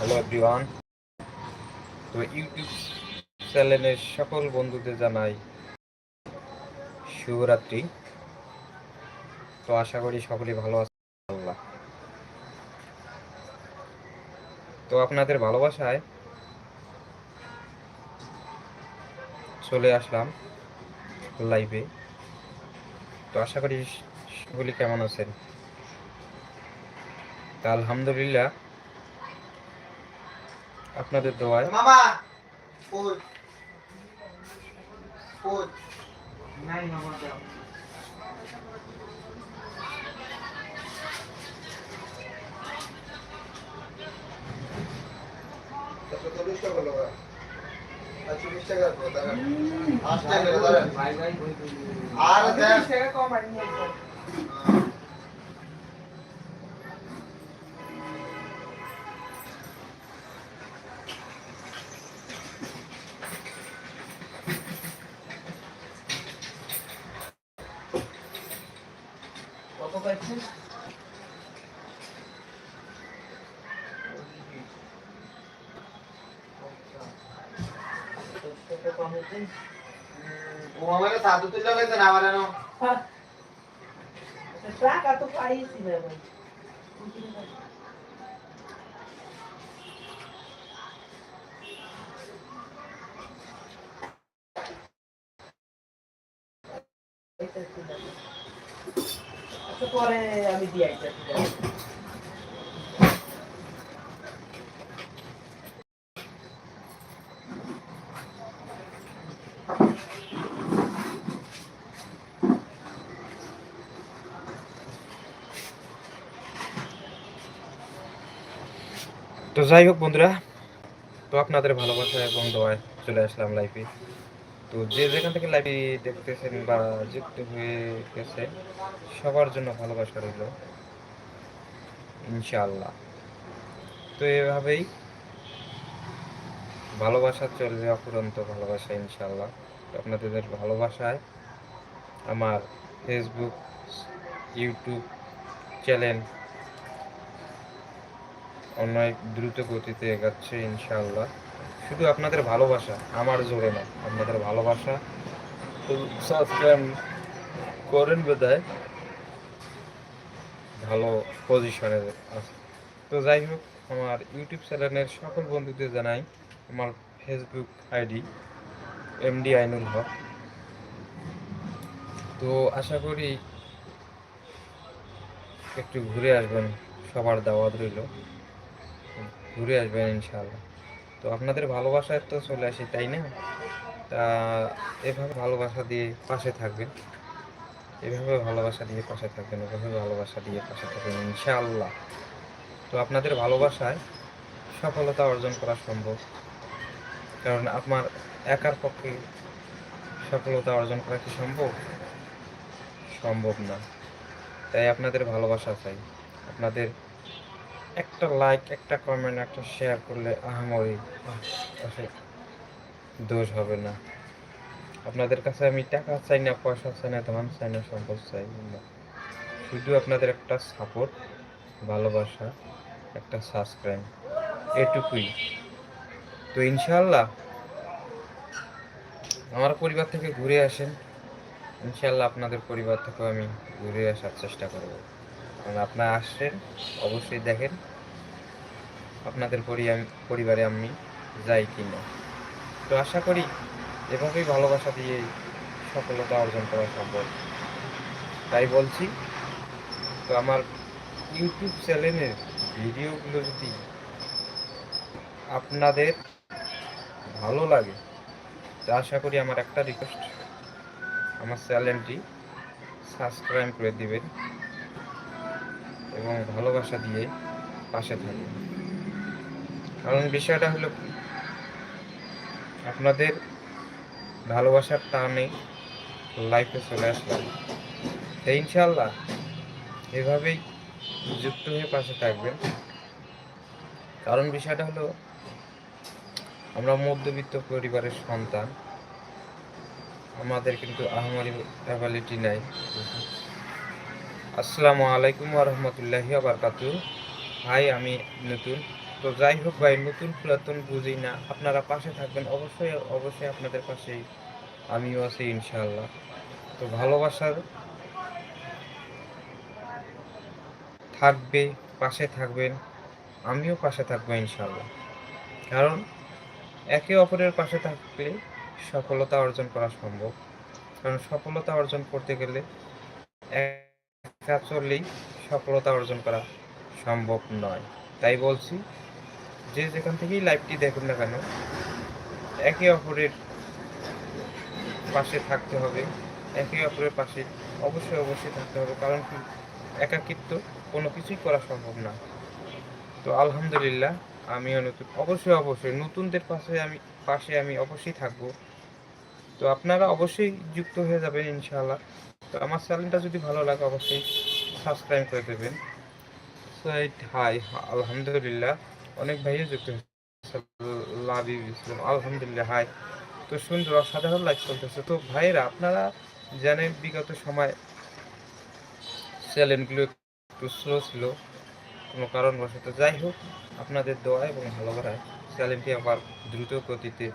Hello everyone. তো YouTube চ্যানেলের সকল বন্ধুদের জানাই শুভরাত্রি। তো আশা করি সকলে ভালো আছে আল্লাহ তো আপনাদের ভালোবাসায় চলে আসলাম লাইভে। তো আশা করি সকলেই কেমন আছেন? তা আলহামদুলিল্লাহ। আপনাদের দোয়ায়। মামা ওই ওই নাই মামা চল্লিশ টাকা হলো আর চল্লিশ টাকা রাখব দাঁড়ান আট টাকা দাঁড়ান আর দেন কত পাইছেন ও আমার সাধু তুলে গেছেন আমার এনো টাকা তো পাইছি না ভাই আচ্ছা পরে আমি দিয়ে আইতাছি তো যাই হোক বন্ধুরা, তো আপনাদের ভালোবাসা এবং দোয়ায় চলে আসলাম লাইভে তো যে যেখান থেকে লাইভে দেখতেছেন বা যুক্ত হয়ে গেছে, সবার জন্য ভালোবাসা রইল ইনশাল্লাহ তো এভাবেই ভালোবাসা চলবে অপুরন্ত ভালোবাসা ইনশাল্লাহ আপনাদের ভালোবাসায় আমার ফেসবুক ইউটিউব চ্যানেল অনেক দ্রুত গতিতে এগাচ্ছে, ইনশাআল্লাহ। শুধু আপনাদের ভালোবাসা, আমার জোরে না, আপনাদের ভালোবাসা। তো সাবস্ক্রাইব করেন বোধহয় ভালো পজিশনে আছে তো যাই হোক, আমার ইউটিউব চ্যানেলের সকল বন্ধুদের জানাই, আমার Facebook ID MD Ainul Haque তো আশা করি একটু ঘুরে আসবেন, সবার দাওয়াত রইল। ঘুরে আসবেন ইনশাআল্লাহ। তো আপনাদের ভালোবাসায় তো চলে আসি, তাই না? তা এভাবে ভালোবাসা দিয়ে পাশে থাকবেন। এভাবে ভালোবাসা দিয়ে পাশে থাকবেন, এভাবে ভালোবাসা দিয়ে পাশে থাকবেন ইনশাআল্লাহ। তো আপনাদের ভালোবাসায় সফলতা অর্জন করা সম্ভব। কারণ আপনার একার পক্ষে সফলতা অর্জন করা কি সম্ভব? সম্ভব না। তাই আপনাদের ভালোবাসা চাই। আপনাদের একটা লাইক একটা কমেন্ট একটা শেয়ার করলে আহামরি দোষ হবে না। আপনাদের কাছে আমি টাকা চাই না, পয়সা চাই না, ধন চাই না, সম্পদ চাই না। শুধু আপনাদের একটা সাপোর্ট ভালোবাসা, একটা সাবস্ক্রাইব এটুকুই। তো ইনশাল্লাহ আমার পরিবার থেকে ঘুরে আসেন। ইনশাল্লাহ আপনাদের পরিবার থেকেও আমি ঘুরে আসার চেষ্টা করব। কারণ আপনারা আসছেন অবশ্যই দেখেন। আপনাদের পরি- পরিবারে আমি যাই কি না তো আশা করি এভাবেই ভালোবাসা দিয়ে সফলতা অর্জন করা সম্ভব। তাই বলছি, তো আমার ইউটিউব চ্যানেলের ভিডিওগুলো যদি আপনাদের ভালো লাগে, তো আশা করি আমার একটা রিকোয়েস্ট আমার চ্যানেলটি সাবস্ক্রাইব করে দিবেন এবং ভালোবাসা দিয়ে পাশে থাকবেন। কারণ বিষয়টা হলো কি, আপনাদের ভালোবাসার টানে লাইফে চলে আসলাম ইনশাল্লাহ এভাবেই যুক্ত হয়ে পাশে থাকবেন। কারণ বিষয়টা হলো আমরা মধ্যবিত্ত পরিবারের সন্তান। আমাদের কিন্তু আহমারি অ্যাবিলিটি নাই। আসসালামু আলাইকুম রহমতুল্লাহি আবরকাতু হাই আমি নতুন। তো যাই হোক ভাই, নতুন পুরাতন বুঝি না। আপনারা পাশে থাকবেন, অবশ্যই অবশ্যই আপনাদের পাশেই আমিও আছি ইনশাল্লাহ তো ভালোবাসার থাকবে, পাশে থাকবেন, আমিও পাশে থাকব ইনশাল্লাহ কারণ একে অপরের পাশে থাকলে সফলতা অর্জন করা সম্ভব। কারণ সফলতা অর্জন করতে গেলে একা চললেই সফলতা অর্জন করা সম্ভব নয়। তাই বলছি যে যেখান থেকেই লাইভটি দেখুন না কেন, একে অপরের পাশে থাকতে হবে, একে অপরের পাশে অবশ্যই অবশ্যই থাকতে হবে, কারণ কি একাকিত্ব কোনো কিছুই করা সম্ভব না। তো আলহামদুলিল্লাহ আমিও নতুন অবশ্যই অবশ্যই নতুনদের পাশে আমি পাশে আমি অবশ্যই থাকব। তো আপনারা অবশ্যই যুক্ত হয়ে যাবেন ইনশাআল্লাহ। তো আমার চ্যানেলটা যদি ভালো লাগে অবশ্যই সাবস্ক্রাইব করে দেবেন। সাইড হাই, আলহামদুলিল্লাহ। অনেক ভাইও যুক্ত আলহামদুলিল্লাহ হাই তো সুন্দর অসাধারণ লাইক চলতেছে তো ভাইয়েরা, আপনারা জানেন বিগত সময় চ্যানেলগুলো একটু স্লো ছিল, কোনো কারণবশত। যাই হোক, আপনাদের দোয়া এবং ভালোবাসায় চ্যানেলটি আবার দ্রুত গতিতে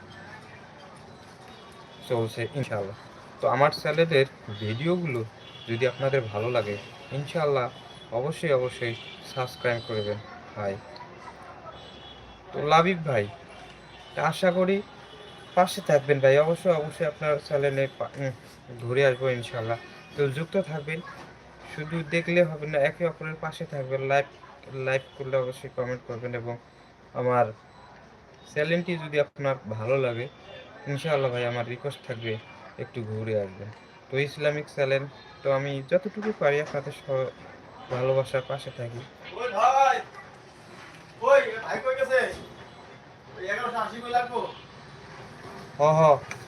চলছে, ইনশাআল্লাহ। তো আমার চ্যানেলের ভিডিওগুলো যদি আপনাদের ভালো লাগে, ইনশাআল্লাহ অবশ্যই অবশ্যই সাবস্ক্রাইব করবেন ভাই তো লাবিব ভাই, আশা করি পাশে থাকবেন ভাই। অবশ্যই অবশ্যই আপনার চ্যানেলে ঘুরে আসব ইনশাল্লাহ। তো যুক্ত থাকবেন, শুধু দেখলে হবে না, একে অপরের পাশে থাকবেন। লাইভ লাইভ করলে অবশ্যই কমেন্ট করবেন এবং আমার চ্যানেলটি যদি আপনার ভালো লাগে ইনশাআল্লাহ ভাই আমার রিকোয়েস্ট থাকবে একটু ঘুরে আসবেন। তো ইসলামিক চ্যানেল তো আমি যতটুকু পারি আপনাদের ভালোবাসার পাশে থাকি ওই ভাই ওই ভাই কই গেছে ওই এগারোশো আশি কই লাগবো হ হ।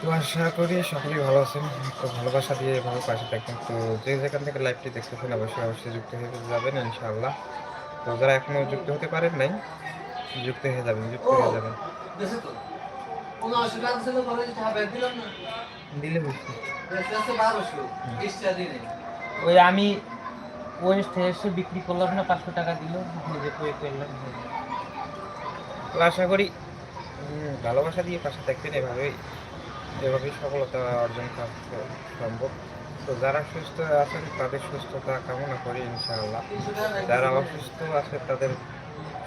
তো আশা করি সকলেই ভালো আছেন। তো ভালোবাসা দিয়ে এভাবে পাশে থাকবেন। তো যে যেখান থেকে লাইভটি দেখতেছেন অবশ্যই অবশ্যই যুক্ত হয়ে যাবেন ইনশাআল্লাহ। তো যারা এখনও যুক্ত হতে পারেন নাই যুক্ত হয়ে যাবেন যুক্ত হয়ে যাবেন। দিলে ওই আমি ওয়েস্ট এসে বিক্রি করলাম না পাঁচশো টাকা দিল নিজে করলাম। তো আশা করি ভালোবাসা দিয়ে পাশে থাকবেন এভাবেই এভাবেই সফলতা অর্জন করা সম্ভব। তো যারা সুস্থ আছেন, তাদের সুস্থতা কামনা করি, ইনশাআল্লাহ। যারা অসুস্থ আছে, তাদের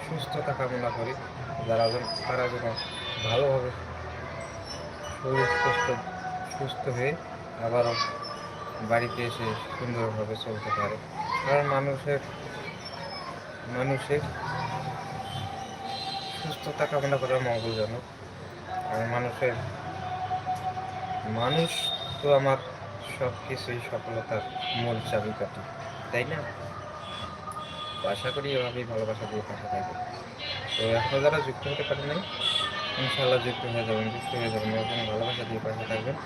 সুস্থতা কামনা করি। যারা তারা যেন ভালোভাবে শরীর সুস্থ সুস্থ হয়ে আবারও বাড়িতে এসে সুন্দরভাবে চলতে পারে। কারণ মানুষের মানুষের সুস্থতা কামনা করা মঙ্গলজনক। আর মানুষের মানুষ তো আমার সব কিছুই সফলতার মূল চাবিকাঠি তাই না? আশা করি এভাবেই ভালোবাসা দিয়ে পাশে থাকবে তো এখনও যারা যুক্ত হতে পারেন নাই ইনশাল্লাহ যুক্ত হয়ে যাবেন যুক্ত হয়ে যাবেন এবং ভালোবাসা দিয়ে পাশে থাকবেন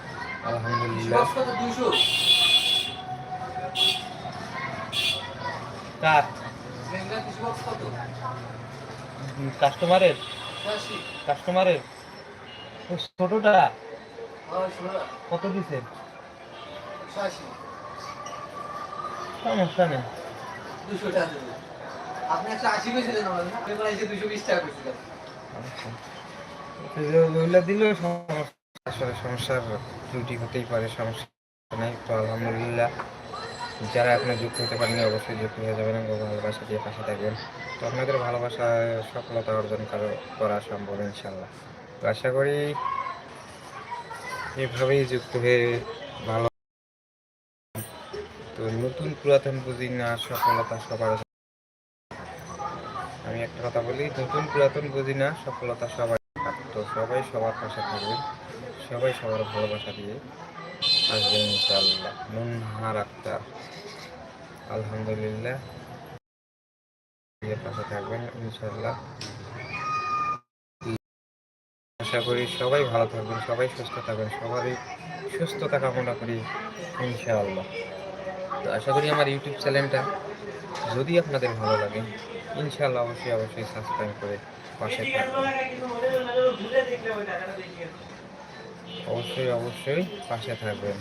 আলহামদুলিল্লাহ। কার? কাস্টমারের? কাস্টমারের? ওই ছোটটা? হয় কত দিছে? আশি সমস্যা নেই দুশো টাকা আপনি একশো আশি পেয়েছিলেন আমার না এবার এসে দুশো বিশ টাকা পেয়েছিলেন আচ্ছা। দিলেও সমস্যা সমস্যার ত্রুটি হতেই পারে সমস্যা নেই। তো আলহামদুলিল্লাহ যারা এখনও যুক্ত হতে পারেনি অবশ্যই যুক্ত হয়ে যাবেন এবং ভালোবাসা দিয়ে পাশে থাকবেন। তো আপনাদের ভালোবাসায় সফলতা অর্জন করা- করা সম্ভব ইনশাল্লাহ তো আশা করি এভাবেই যুক্ত হয়ে ভালো। তো নতুন পুরাতন বুঝি না, সফলতা সবার আমি একটা কথা বলি, নতুন পুরাতন বুঝি না, সফলতা সবার তো সবাই সবার পাশে থাকবেন, সবাই সবার ভালোবাসা দিয়ে আসবেন ইনশাআল্লাহ। নুনহার আক্তার, আলহামদুলিল্লাহ। পাশে থাকবেন ইনশাআল্লাহ। আশা করি সবাই ভালো থাকবেন, সবাই সুস্থ থাকবেন, সবারই সুস্থতা কামনা করি ইনশাআল্লাহ। তো আশা করি আমার ইউটিউব চ্যানেলটা যদি আপনাদের ভালো লাগে, ইনশাআল্লাহ অবশ্যই অবশ্যই সাবস্ক্রাইব করে পাশে থাকবেন। অবশ্যই অবশ্যই পাশে থাকবেন।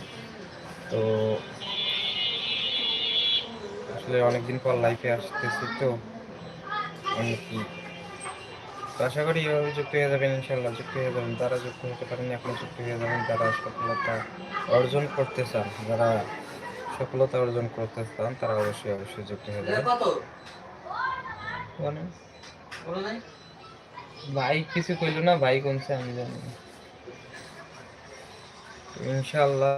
তো আসলে অনেকদিন পর লাইফে আসতেছি তো, অনেকই তো আশা করি এভাবে যুক্ত হয়ে যাবেন ইনশাল্লাহ যুক্ত হয়ে যাবেন। যারা যুক্ত হতে পারেন এখনও যুক্ত হয়ে যাবেন। যারা সফলতা অর্জন করতে চান যারা সফলতা অর্জন করতে চান তারা অবশ্যই অবশ্যই যুক্ত হয়ে যাবেন। ভাই কিছু কইলো না ভাই কোনছে আমি জানি। ইনশাল্লাহ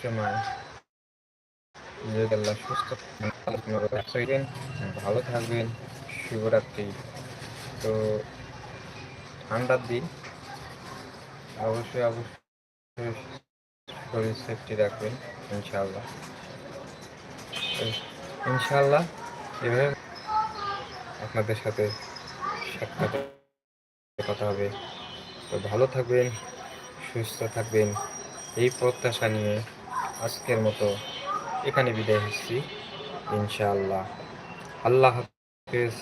সময়। যদি আল্লাহ সুস্থ থাকবেন, ভালো থাকবেন শিবরাত্রি তো ঠান্ডার দিন, অবশ্যই অবশ্যই শরীর সেফটি রাখবেন, ইনশাআল্লাহ। তো ইনশাআল্লাহ এভাবে আপনাদের সাথে সাক্ষাৎ কথা হবে। তো ভালো থাকবেন, সুস্থ থাকবেন, এই প্রত্যাশা নিয়ে আজকের মতো এখানে বিদায় হচ্ছি ইনশাআল্লাহ। আল্লাহ হাফেজ।